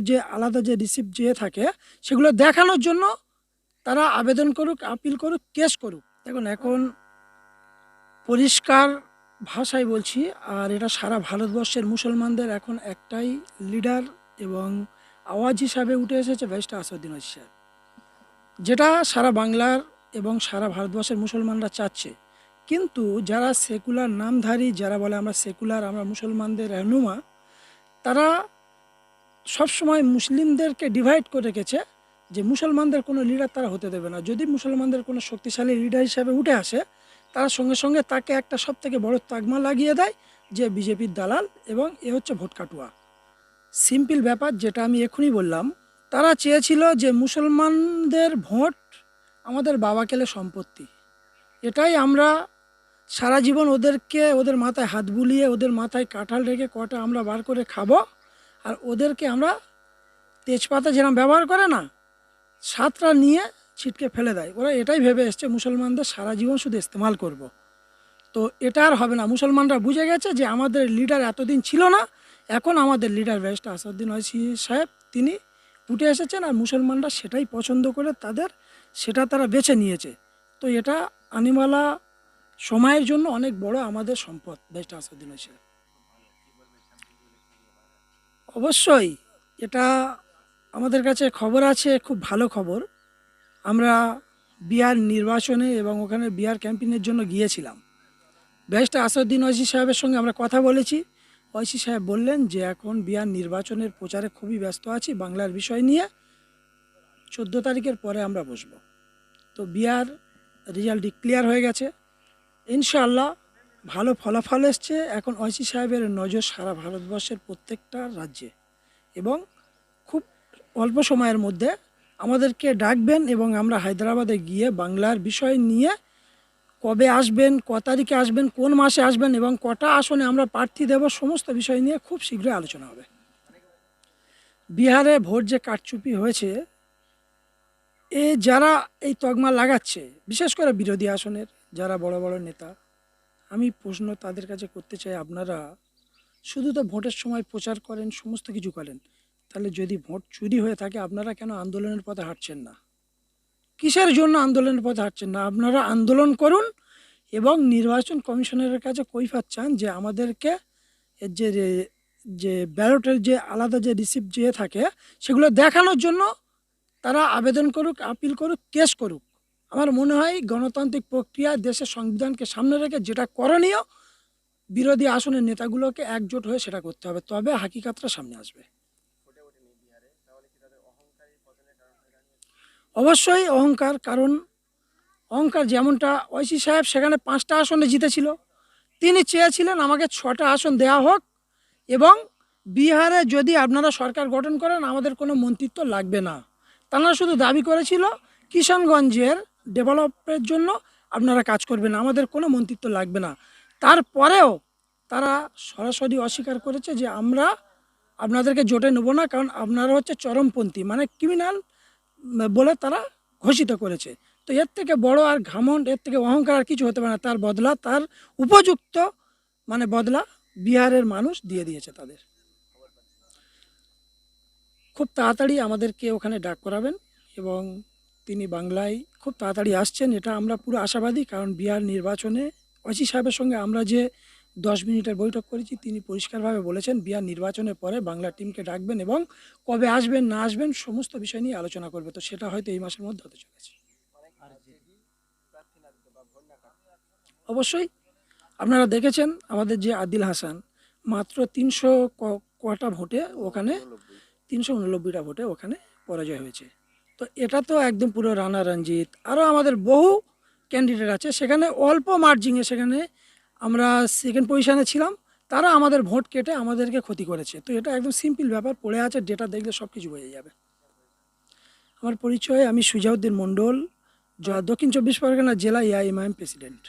যে আলাদা যে রিসিপ্ট যে থাকে, সেগুলো দেখানোর জন্য তারা আবেদন করুক, আপিল করুক, কেস করুক। দেখুন, এখন পরিষ্কার ভাষায় বলছি, আর এটা সারা ভারতবর্ষের মুসলমানদের এখন একটাই লিডার এবং আওয়াজ হিসাবে উঠে এসেছে ব্যারিস্টার আসাদুদ্দিন ওয়াইসি সাহেব। যেটা সারা বাংলার এবং সারা ভারতবর্ষের মুসলমানরা চাচ্ছে। কিন্তু যারা সেকুলার নামধারী, যারা বলে আমরা সেকুলার, আমরা মুসলমানদের রেহনুমা তারা সবসময় মুসলিমদেরকে ডিভাইড করে রেখেছে যে মুসলমানদের কোনো লিডার তারা হতে দেবে না। যদি মুসলমানদের কোনো শক্তিশালী লিডার হিসাবে উঠে আসে, তারা সঙ্গে সঙ্গে তাকে একটা সব থেকে বড় তাগমা লাগিয়ে দেয় যে বিজেপির দালাল এবং এ হচ্ছে ভোট কাটুয়া। সিম্পল ব্যাপার যেটা আমি এখনই বললাম, তারা চেয়েছিল যে মুসলমানদের ভোট আমাদের বাবা কেলে সম্পত্তি। এটাই আমরা সারা জীবন ওদেরকে, ওদের মাথায় হাত বুলিয়ে, ওদের মাথায় কাঁঠাল রেখে কটা আমরা বার করে খাব আর ওদেরকে আমরা তেজপাতা যেরকম ব্যবহার করে না, সাতটা নিয়ে ছিটকে ফেলে দেয়। ওরা এটাই ভেবে এসছে, মুসলমানদের সারা জীবন শুধু ইস্তেমাল করব। তো এটা আর হবে না। মুসলমানরা বুঝে গেছে যে আমাদের লিডার এতদিন ছিল না, এখন আমাদের লিডার ব্যারিস্টার আসাদুদ্দিন ওয়াইসি সাহেব, তিনি উঠে এসেছেন আর মুসলমানরা সেটাই পছন্দ করে তাদের, সেটা তারা বেছে নিয়েছে। তো এটা আনিমালা সময়ের জন্য অনেক বড় আমাদের সম্পদ, ব্যারিস্টার আসাদুদ্দিন ওয়াইসি অবশ্যই, এটা আমাদের কাছে খবর আছে, খুব ভালো খবর। আমরা বিহার নির্বাচনে এবং ওখানে বিহার ক্যাম্পেইনের জন্য গিয়েছিলাম। ব্যারিস্টার আসাদুদ্দিন ওয়াইসি সাহেবের সঙ্গে আমরা কথা বলেছি। ওয়াইসি সাহেব বললেন যে, এখন বিহার নির্বাচনের প্রচারে খুবই ব্যস্ত আছি বাংলার বিষয় নিয়ে। চোদ্দ তারিখের পরে আমরা বসব। তো বিহার রেজাল্ট ডিক্লিয়ার হয়ে গেছে। ইনশাআল্লাহ ভালো ফলাফল এসছে। এখন ওয়াইসি সাহেবের নজর সারা ভারতবর্ষের প্রত্যেকটা রাজ্যে। এবং খুব অল্প সময়ের মধ্যে আমাদেরকে ডাকবেন এবং আমরা হায়দ্রাবাদে গিয়ে বাংলার বিষয় নিয়ে কবে আসবেন, ক তারিখে আসবেন, কোন মাসে আসবেন এবং কটা আসনে আমরা প্রার্থী দেব সমস্ত বিষয় নিয়ে খুব শীঘ্রই আলোচনা হবে। বিহারে ভোট যে কারচুপি হয়েছে, এ যারা এই তকমা লাগাচ্ছে, বিশেষ করে বিরোধী আসনের যারা বড় বড় নেতা আমি প্রশ্ন তাদের কাছে করতে চাই, আপনারা শুধু তো ভোটের সময় প্রচার করেন, সমস্ত কিছু করেন। তাহলে যদি ভোট চুরি হয়ে থাকে, আপনারা কেন আন্দোলনের পথে হাঁটছেন না? কিসের জন্য আন্দোলনের পথে হাঁটছেন না? আপনারা আন্দোলন করুন এবং নির্বাচন কমিশনারের কাছে কৈফাত চান যে আমাদেরকে এর যে যে ব্যালটের যে আলাদা যে রিসিপ্ট যে থাকে, সেগুলো দেখানোর জন্য তারা আবেদন করুক, আপিল করুক, কেস করুক। আমার মনে হয় গণতান্ত্রিক প্রক্রিয়া দেশের সংবিধানকে সামনে রেখে যেটা করণীয়, বিরোধী আসনের নেতাগুলোকে একজোট হয়ে সেটা করতে হবে। তবে হাকিকাতটা সামনে আসবে। অবশ্যই অহংকার, কারণ অহংকার যেমনটা ঐশী সাহেব সেখানে পাঁচটা আসনে জিতেছিল। তিনি চেয়েছিলেন আমাকে ছটা আসন দেওয়া হোক এবং বিহারে যদি আপনারা সরকার গঠন করেন, আমাদের কোনো মন্ত্রিত্ব লাগবে না। তারা শুধু দাবি করেছিল কিষানগঞ্জের ডেভেলপের জন্য আপনারা কাজ করবেন আমাদের কোনো মন্ত্রিত্ব লাগবে না। তারপরেও তারা সরাসরি অস্বীকার করেছে যে আমরা আপনাদেরকে জোটে নেব না, কারণ আপনারা হচ্ছে চরমপন্থী। মানে ক্রিমিনাল বলে তারা ঘোষিত করেছে। তো এর থেকে বড় আর ঘামন্ড, এর থেকে অহংকার আর কিছু হতে পারে না। তার বদলা, তার উপযুক্ত মানে বদলা বিহারের মানুষ দিয়ে দিয়েছে তাদের। খুব তাড়াতাড়ি আমাদেরকে ওখানে ডাক করাবেন এবং তিনি বাংলায় খুব তাড়াতাড়ি আসছেন, এটা আমরা পুরো আশাবাদী। কারণ বিহার নির্বাচনে অজি সাহেবের সঙ্গে আমরা যে দশ মিনিটের বৈঠক করেছি, তিনি পরিষ্কারভাবে বলেছেন, বিহার নির্বাচনের পরে বাংলা টিমকে ডাকবেন এবং কবে আসবেন, না আসবেন, সমস্ত বিষয় নিয়ে আলোচনা করবে। তো সেটা হয়তো এই মাসের মধ্যে হতে চলেছে। অবশ্যই, আপনারা দেখেছেন আমাদের যে আদিল হাসান, মাত্র তিনশো কটা ভোটে ওখানে, তিনশো উননব্বইটা ভোটে ওখানে পরাজয় হয়েছে। তো এটা তো একদম পুরো রানা রঞ্জিত। আরও আমাদের বহু ক্যান্ডিডেট আছে। সেখানে অল্প মার্জিংয়ে সেখানে আমরা সেকেন্ড পজিশানে ছিলাম। তারা আমাদের ভোট কেটে আমাদেরকে ক্ষতি করেছে। তো এটা একদম সিম্পল ব্যাপার। পড়ে আছে ডেটা দেখলে সব কিছু বোঝা যাবে। আমার পরিচয়, আমি সুজাউদ্দিন মণ্ডল দক্ষিণ চব্বিশ পরগনা জেলা ইআইএমআইএম প্রেসিডেন্ট